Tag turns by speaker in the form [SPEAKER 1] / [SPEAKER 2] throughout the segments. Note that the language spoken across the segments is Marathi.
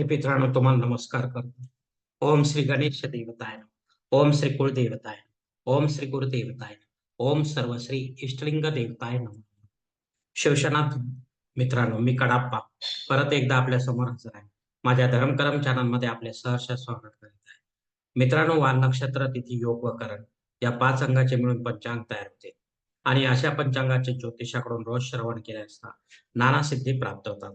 [SPEAKER 1] हे मित्रांनो तुम्हाला नमस्कार करतो. ओम श्री गणेश देवताय. ओम श्री कुलदेवताय. ओम श्री गुरुदेवताय. ओम सर्व श्री इष्टलिंग देवताय नम. शिवशनाथ मित्रांनो मी कडाप्पा. परत एकदा आपल्यासमोर हजर आहे. माझ्या धर्मकरम चॅनलमध्ये आपले सहर्ष स्वागत करीत आहे. मित्रांनो वाल नक्षत्र तिथी योग व करण या पाच अंगाचे मिळून पंचांग तयार होते. आणि अशा पंचांगाचे ज्योतिषाकडून रोज श्रवण केले असता नाना सिद्धी प्राप्त होतात.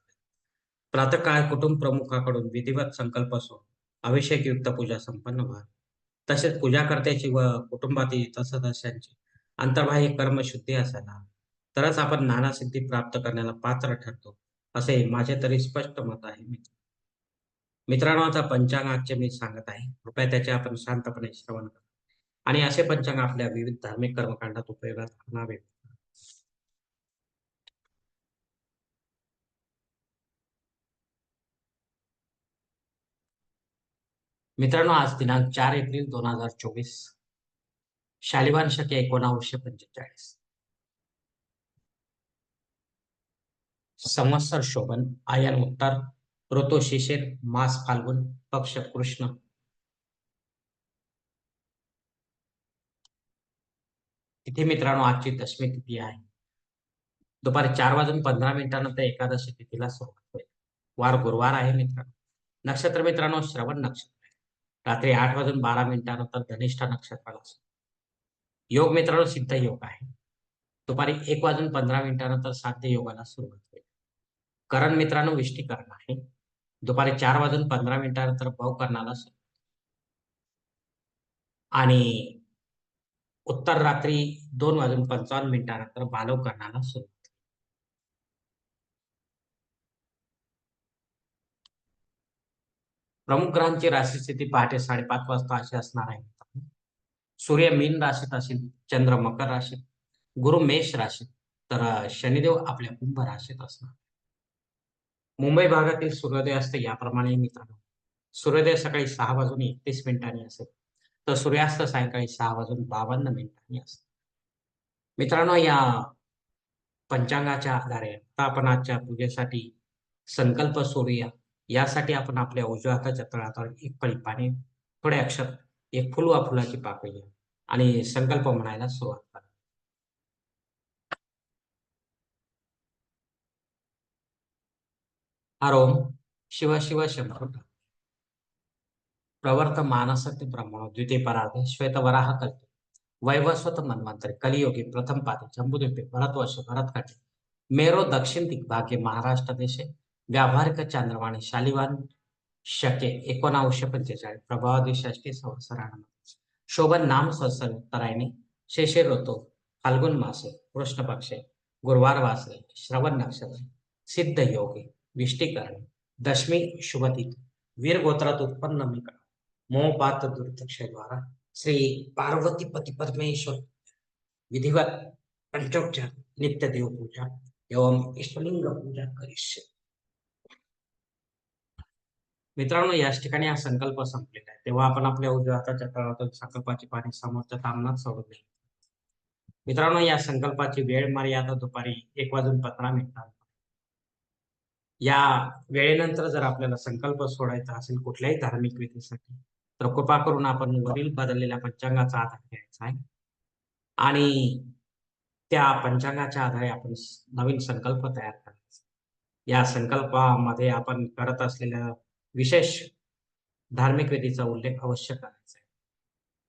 [SPEAKER 1] प्रातकाळ कुटुंब प्रमुखाकडून विधिवत संकल्प असो अभिषेक युक्त पूजा संपन्न व्हावी तसेच पूजाकर्त्याची व कुटुंबातील सदस्यांची अंतर्बाह्य कर्मशुद्धी असायला तरच आपण नाना सिद्धी प्राप्त करण्याला पात्र ठरतो असे माझे तरी स्पष्ट मत आहे मित्र. मित्रांनो आता पंचांग आजचे मी सांगत आहे. कृपया त्याचे आपण शांतपणे श्रवण करा. आणि असे पंचांग आपल्या विविध धार्मिक कर्मकांडात उपयोगात आणावे मित्रांनो आज दिनांक चार एप्रिल दोन हजार चोवीस. शालिवान शके एकोणावीसशे पंचेचाळीस. संवत्सर शोभन आयन उत्तर ऋतू शिशिर मास फाल्गुन पक्ष कृष्ण. तिथे मित्रांनो आजची दशमी तिथी आहे. दुपारी चार वाजून पंधरा मिनिटानंतर एकादशी तिथीला सुरुवात होईल. वार गुरुवार आहे मित्रांनो. नक्षत्र मित्रांनो श्रवण नक्षत्र. रात्री आठ वाजून बारा मिनिटानंतर धनिष्ठा नक्षत्राला सुरुवात. योग मित्रांनो सिद्ध योग आहे. दुपारी एक वाजून पंधरा मिनिटानंतर साध्य योगाला सुरुवात होईल करण मित्रांनो विष्टीकरण आहे. दुपारी चार वाजून पंधरा मिनिटानंतर भवकरणाला सुरुवात आणि उत्तर रात्री दोन वाजून पंचावन्न मिनिटानंतर बालवकरणाला सुरुवात प्रमुख ग्रहांची राशी स्थिती पहाटे साडेपाच वाजता अशी असणार आहे. सूर्य मीन राशीत असेल चंद्र मकर राशीत गुरु मेष राशीत तर शनिदेव आपल्या कुंभ राशीत असणार. मुंबई भागातील सूर्योदय असते याप्रमाणे मित्रांनो. सूर्योदय सकाळी सहा वाजून एकतीस मिनिटांनी असेल तर सूर्यास्त सायंकाळी सहा वाजून बावन्न मिनिटांनी असेल. मित्रांनो या पंचांगाच्या आधारे आता आपण आजच्या पूजेसाठी संकल्प सूर्य यासाठी आपण आपल्या उजव्या हाताच्या तळातळ एक पळी पाणी थोडे अक्षर एक फुलवा फुलाची पाकळी घ्या. आणि संकल्प म्हणायला सुरुवात करा. हरोम शिव शिव शंभर. प्रवर्त मानसत्य ब्रह्मण द्वितीय परार्धे श्वेत वराह कल्पे. वैवस्वत मनमंत्र कलियोगी प्रथम पादे जम्बुद्वीपे भरतवर्ष भरतकाटे. मेरो दक्षिण दिग्भागे महाराष्ट्र देशे. व्यावहारिक चांद्रवाणी शालिवान शके एकोणावीसशे पंचेचाळीस. प्रभावादी षष्टी शोभन नाम संवत्सर उत्तरायणी शेषे ऋतू फाल्गुन मासे कृष्ण पक्षे गुरुवार वासरे श्रवण नक्षत्र सिद्ध योगी विष्टीकरण दशमी शुभतीत वीर गोत्रात उत्पन्न मिका मोहपात दुर्दक्षद्वारा श्री पार्वती पती परमेश्वर विधिवत पंचोपचार नित्य देव पूजा एवं इष्टलिंग पूजा करिष्य. मित्रांनो याच ठिकाणी हा संकल्प संपलेला आहे. तेव्हा आपण आपल्या उजव्या हाताच्या तळातून संकल्पाची पाणी समोरच्या तामनात सोडून देईल मित्रांनो या संकल्पाची वेळ मर्यादा दुपारी एक वाजून पंधरा मिनिटांपर्यंत या वेळेनंतर जर आपल्याला संकल्प सोडायचा असेल कुठल्याही धार्मिक विधीसाठी तर कृपा करून आपण वरील बदललेल्या पंचांगाचा आधार घ्यायचा आहे. आणि त्या पंचांगाच्या आधारे आपण नवीन संकल्प तयार करायचा या संकल्पामध्ये आपण करत असलेल्या विशेष धार्मिक विधीचा उल्लेख अवश्य करायचा आहे.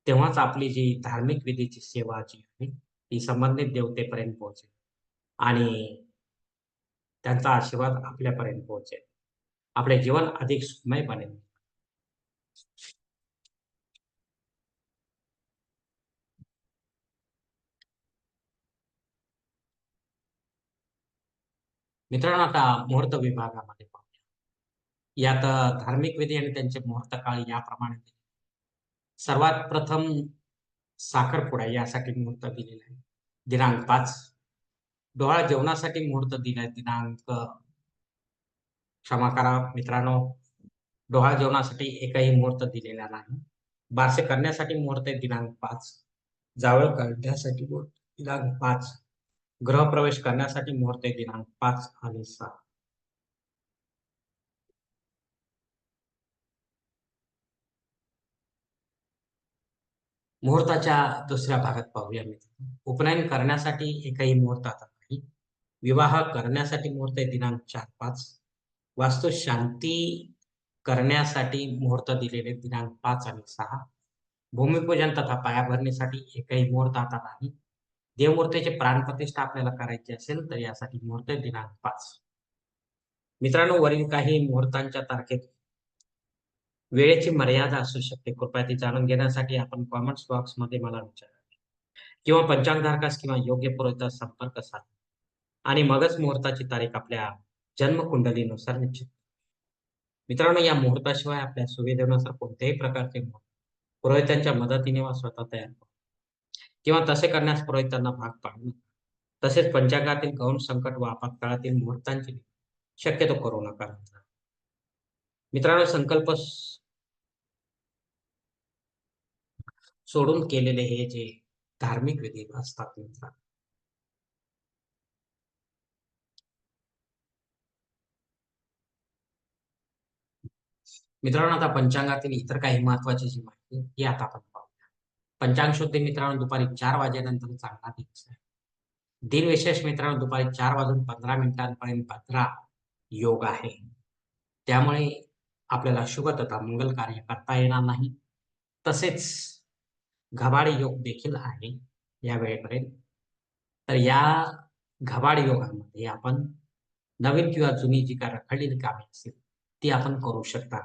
[SPEAKER 1] तेव्हाच आपली जी धार्मिक विधीची सेवा जी आहे ती संबंधित देवतेपर्यंत पोहोचेल. आणि त्यांचा आशीर्वाद आपल्यापर्यंत पोहोचेल. आपले जीवन अधिक सुखमय बनेल. मित्रांनो आता मुहूर्त विभागामध्ये यात धार्मिक विधी आणि त्यांचे मुहूर्त काळ याप्रमाणे दिले. सर्वात प्रथम साखरपुडा यासाठी मुहूर्त दिलेला आहे. दिनांक पाच. डोहाळ जेवणासाठी मुहूर्त दिलाय. दिनांक क्षमा करा मित्रांनो. डोहाळ जेवणासाठी एकही मुहूर्त दिलेला नाही. बारसे करण्यासाठी मुहूर्त आहे दिनांक पाच. जावळ काढण्यासाठी मुहूर्त दिनांक पाच. गृहप्रवेश करण्यासाठी मुहूर्त आहे दिनांक पाच आणि सहा मुहूर्ताच्या दुसऱ्या भागात पाहूया मी. उपनयन करण्यासाठी एकही मुहूर्त आता नाही. विवाह करण्यासाठी मुहूर्त आहे दिनांक चार पाच. वास्तू शांती करण्यासाठी मुहूर्त दिलेले दिनांक पाच आणि सहा. भूमिपूजन तथा पायाभरणीसाठी एकही मुहूर्त आता नाही. देवमूर्तीचे प्राणप्रतिष्ठा आपल्याला करायची असेल तर यासाठी मुहूर्त दिनांक पाच. मित्रांनो वरील काही मुहूर्तांच्या तारखेत वेळेची मर्यादा असू शकते. कृपया ती जाणून घेण्यासाठी आपण कॉमेंट्स बॉक्समध्ये मला विचारा. किंवा पंचांगधारकास किंवा योग्य पुरोहितास संपर्क साधा. आणि मगच मुहूर्ताची तारीख आपल्या जन्मकुंडलीनुसार निश्चित मित्रांनो या मुहूर्ताशिवाय आपल्या सुविधेनुसार कोणत्याही प्रकारचे मुहूर्त पुरोहितांच्या मदतीने वा स्वतः तयार करू. किंवा तसे करण्यास पुरोहितांना भाग पाडू तसेच पंचांगातील गौण संकट व आपत्काळातील मुहूर्तांची शक्यतो करू नका. मित्रांनो संकल्प सोडून केलेले हे जे धार्मिक विधी असतात मित्र मित्रांनो आता पंचांगातील इतर काही महत्वाची जी माहिती ही आता आपण पाहूया. पंचांग शुद्धी मित्रांनो दुपारी चार वाजेनंतर चांगला दिवस आहे. दिन विशेष मित्रांनो दुपारी चार वाजून पंधरा मिनिटांपर्यंत पंधरा योग आहे. त्यामुळे आपल्याला शुभ तथा मंगल कार्य करता येणार नाही. तसेच घबाड योग देखील आहे या वेळेपर्यंत. तर या घबाड योगामध्ये आपण नवीन किंवा जुनी जी का रखडलेली कामे असतील ती आपण करू शकता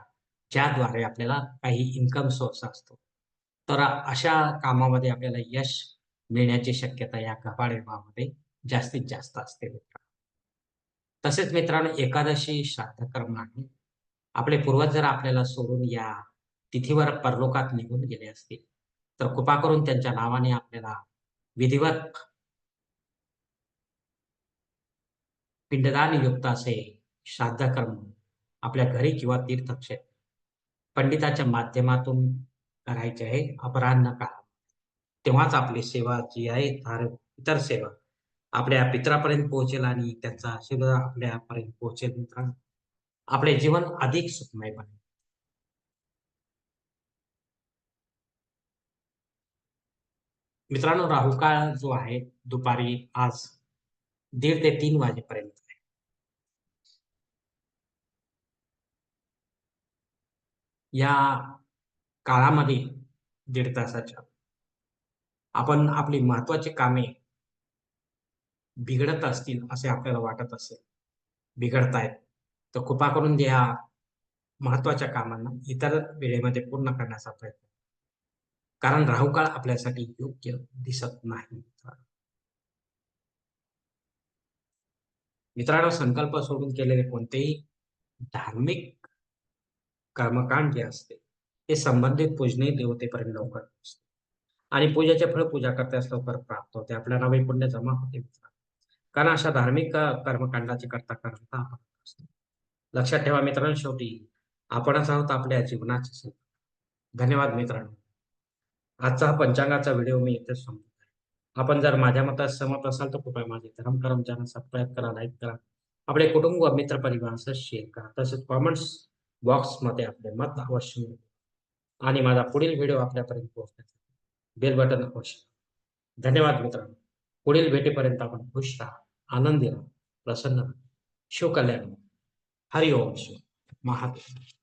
[SPEAKER 1] ज्याद्वारे आपल्याला काही इन्कम सोर्स असतो. तर अशा कामामध्ये आपल्याला यश मिळण्याची शक्यता या घबाड योगामध्ये जास्तीत जास्त असते मित्रांनो. तसेच मित्रांनो एकादशी श्राद्ध कर्म आहे आपले पूर्वज जर आपल्याला सोडून या तिथीवर परलोकात निघून गेले असतील तर कृपा करून त्यांच्या नावाने आपल्याला विधिवत पिंडदान युक्त असे श्राद्ध कर्म आपल्या घरी किंवा तीर्थक्षेत्र पंडिताच्या माध्यमातून करायचे आहे. अपराह्न काळ. तेव्हाच आपली सेवा जी आहे इतर सेवा आपल्या पित्रापर्यंत पोहोचेल आणि त्यांचा आशीर्वाद आपल्यापर्यंत पोहोचेल. मित्रांनो आपले जीवन अधिक सुखमय बनेल मित्रांनो राहुकाळ जो आहे दुपारी आज दीड ते तीन वाजेपर्यंत आहे. या काळामध्ये दीड तासाच्या आपण आपली महत्वाची कामे बिघडत असतील असे आपल्याला वाटत असेल बिघडतायत तर कृपा करून या महत्त्वाच्या कामांना. इतर वेळेमध्ये पूर्ण करण्याचा प्रयत्न कारण राहुकाळ आपल्यासाठी योग्य दिसत नाही. मित्रांनो संकल्प सोडून केलेले कोणतेही धार्मिक कर्मकांड जे असते ते संबंधित पूजनीय देवतेपर्यंत लवकर असते आणि पूजेचे फळ पूजा करताच लवकर प्राप्त होते. आपल्याला वैपुण्य जमा होते. कारण अशा धार्मिक कर्मकांडाचे करता करता आपण असतो लक्षात ठेवा मित्रांनो शेवटी आपणच आहोत आपल्या जीवनाचे धन्यवाद मित्रांनो. आजचा हा पंचांगाचा व्हिडिओ मी इथेच संपतो आपण जर माझ्या मतात सहमत असाल तर कृपया माझे धर्म करम चॅनल सबस्क्राईब करा लाईक करा आपले कुटुंब व मित्र परिवारासह शेअर करा. तसेच कॉमेंट्स बॉक्समध्ये आपले मत अवश्य आणि माझा पुढील व्हिडिओ आपल्यापर्यंत पोहोचण्यासाठी बेल बटन अवश्य धन्यवाद मित्रांनो. पुढील भेटीपर्यंत आपण खुश राहा आनंदी राहा प्रसन्न शिवकल्याण. हरिओम शिव महादेव.